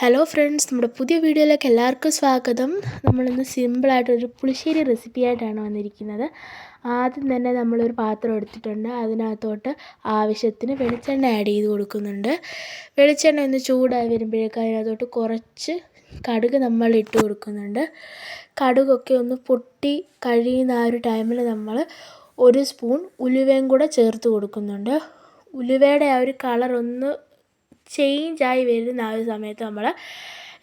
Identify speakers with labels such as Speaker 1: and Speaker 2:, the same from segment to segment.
Speaker 1: Hello friends നമ്മുടെ പുതിയ വീഡിയോയിലേക്ക് എല്ലാവർക്കും സ്വാഗതം. നമ്മളിന്ന് സിമ്പിളായിട്ടൊരു പുളിശ്ശേരി റെസിപ്പി ആയിട്ടാണ് വന്നിരിക്കുന്നത്. ആദ്യം തന്നെ നമ്മളൊരു പാത്രം എടുത്തിട്ടുണ്ട്. അതിനകത്തോട്ട് ആവശ്യത്തിന് വെളിച്ചെണ്ണ ആഡ് ചെയ്ത് കൊടുക്കുന്നുണ്ട്. വെളിച്ചെണ്ണ ഒന്ന് ചൂടായി വരുമ്പോഴേക്കും അതിനകത്തോട്ട് കുറച്ച് കടുക് നമ്മൾ ഇട്ട് കൊടുക്കുന്നുണ്ട്. കടുകൊക്കെ ഒന്ന് പൊട്ടി കഴിയുന്ന ആ ഒരു ടൈമിൽ നമ്മൾ ഒരു സ്പൂൺ ഉലുവയും കൂടെ ചേർത്ത് കൊടുക്കുന്നുണ്ട്. ഉലുവയുടെ ആ ഒരു കളർ ഒന്ന് ചേഞ്ചായി വരുന്ന ആ ഒരു സമയത്ത് നമ്മൾ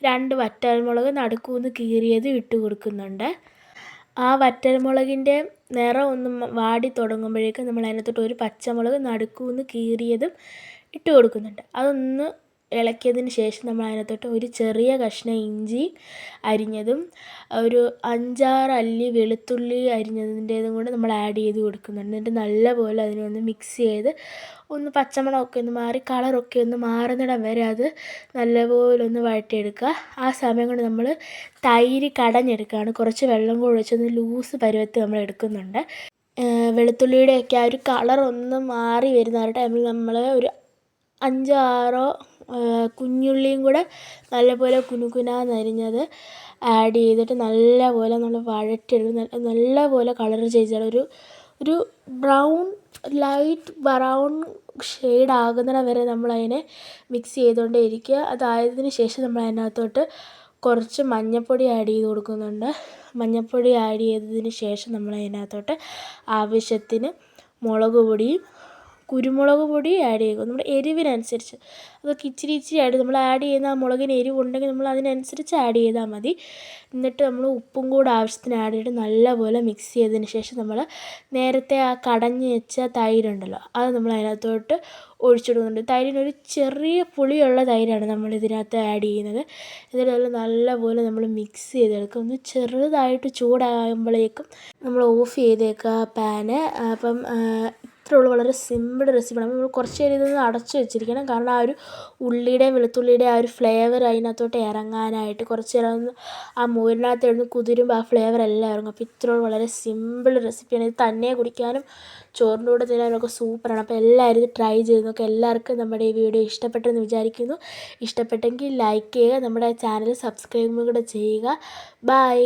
Speaker 1: രണ്ട് വറ്റൽമുളക് നടുക്കൂന്ന് കീറിയത് ഇട്ട് കൊടുക്കുന്നുണ്ട്. ആ വറ്റൽമുളകിന്റെ നിറം ഒന്ന് വാടി തുടങ്ങുമ്പോഴേക്കും നമ്മൾ അതിനകത്തോട്ട് ഒരു പച്ചമുളക് നടുക്കൂന്ന് കീറിയതും ഇട്ട് കൊടുക്കുന്നുണ്ട്. അതൊന്ന് ഇളക്കിയതിന് ശേഷം നമ്മൾ അതിനകത്തോട്ട് ഒരു ചെറിയ കഷ്ണം ഇഞ്ചി അരിഞ്ഞതും ഒരു അഞ്ചാറ് അല്ലി വെളുത്തുള്ളി അരിഞ്ഞതിന്റേതും കൂടെ നമ്മൾ ആഡ് ചെയ്ത് കൊടുക്കുന്നുണ്ട്. എന്നിട്ട് നല്ലപോലെ അതിനൊന്ന് മിക്സ് ചെയ്ത് ഒന്ന് പച്ചമണമൊക്കെ ഒന്ന് മാറി കളറൊക്കെ ഒന്ന് മാറുന്നിടം വരെ അത് നല്ലപോലെ ഒന്ന് വഴറ്റിയെടുക്കുക. ആ സമയം കൊണ്ട് നമ്മൾ തൈര് കടഞ്ഞെടുക്കുകയാണ്. കുറച്ച് വെള്ളം കൂടെ ഒഴിച്ചൊന്ന് ലൂസ് പരുവത്തിൽ നമ്മൾ എടുക്കുന്നുണ്ട്. വെളുത്തുള്ളിയുടെയൊക്കെ ആ ഒരു കളർ ഒന്ന് മാറി വരുന്ന ആ ടൈമിൽ നമ്മൾ ഒരു അഞ്ചോ ആറോ കുഞ്ഞുള്ളിയും കൂടെ നല്ലപോലെ കുനുകുനാന്ന് അരിഞ്ഞത് ആഡ് ചെയ്തിട്ട് നല്ലപോലെ നമ്മൾ വഴറ്റിയെടുക്കും നല്ലപോലെ കളർ ചേഞ്ച് ഒരു ഒരു ബ്രൗൺ ലൈറ്റ് ബ്രൗൺ ഷെയ്ഡ് ആകുന്നിടം വരെ നമ്മളതിനെ മിക്സ് ചെയ്തുകൊണ്ടേ ഇരിക്കുക അതായതിനു ശേഷം നമ്മൾ അതിനകത്തോട്ട് കുറച്ച് മഞ്ഞൾപ്പൊടി ആഡ് ചെയ്ത് കൊടുക്കുന്നുണ്ട്. മഞ്ഞൾപ്പൊടി ആഡ് ചെയ്തതിന് ശേഷം നമ്മൾ അതിനകത്തോട്ട് ആവശ്യത്തിന് മുളക് പൊടിയും കുരുമുളക് പൊടി ആഡ് ചെയ്യുക. നമ്മുടെ എരിവിനനുസരിച്ച്. അതൊക്കെ ഇച്ചിരി ഇച്ചിരി ആഡ് നമ്മൾ ആഡ് ചെയ്യുന്ന ആ മുളകിന് എരിവുണ്ടെങ്കിൽ നമ്മൾ അതിനനുസരിച്ച് ആഡ് ചെയ്താൽ മതി. എന്നിട്ട് നമ്മൾ ഉപ്പും കൂടെ ആവശ്യത്തിന് ആഡ് ചെയ്തിട്ട് നല്ലപോലെ മിക്സ് ചെയ്തതിന് ശേഷം നമ്മൾ നേരത്തെ ആ കടഞ്ഞ് വെച്ച തൈരുണ്ടല്ലോ അത് നമ്മൾ അതിനകത്തോട്ട് ഒഴിച്ചിടുന്നുണ്ട് തൈരിനൊരു ചെറിയ പുളിയുള്ള തൈരാണ് നമ്മൾ ഇതിനകത്ത് ആഡ് ചെയ്യുന്നത്. എന്നിട്ട് നല്ലപോലെ നമ്മൾ മിക്സ് ചെയ്തെടുക്കുക. ഒന്ന് ചെറുതായിട്ട് ചൂടാകുമ്പോഴേക്കും നമ്മൾ ഓഫ് ചെയ്തേക്കുക പാന് അപ്പം ഇത്രയേ ഉള്ളൂ. വളരെ സിമ്പിൾ റെസിപ്പി ആണ്. നമ്മൾ കുറച്ച് നേരം ഇതൊന്ന് അടച്ച് വെച്ചിരിക്കണം. കാരണം ആ ഒരു ഉള്ളിയുടെയും വെളുത്തുള്ളിയുടെയും ആ ഒരു ഫ്ലേവർ അതിനകത്തോട്ട് ഇറങ്ങാനായിട്ട് കുറച്ച് നേരം ഒന്ന് ആ മോരിനകത്ത് ഇടുന്ന് കുതിരുമ്പോൾ ആ ഫ്ലേവർ എല്ലാം ഇറങ്ങും. അപ്പോൾ ഇത്രയേ വളരെ സിമ്പിൾ റെസിപ്പിയാണ് ഇത് തന്നെ കുടിക്കാനും ചോറിന്റെ കൂടെ തിന്നാനൊക്കെ സൂപ്പറാണ് അപ്പോൾ എല്ലാവരും ഇത് ട്രൈ ചെയ്ത് നോക്കുക എല്ലാവർക്കും നമ്മുടെ ഈ വീഡിയോ ഇഷ്ടപ്പെട്ടെന്ന് വിചാരിക്കുന്നു. ഇഷ്ടപ്പെട്ടെങ്കിൽ ലൈക്ക് ചെയ്യുക. നമ്മുടെ ചാനൽ സബ്സ്ക്രൈബും കൂടെ ചെയ്യുക. ബൈ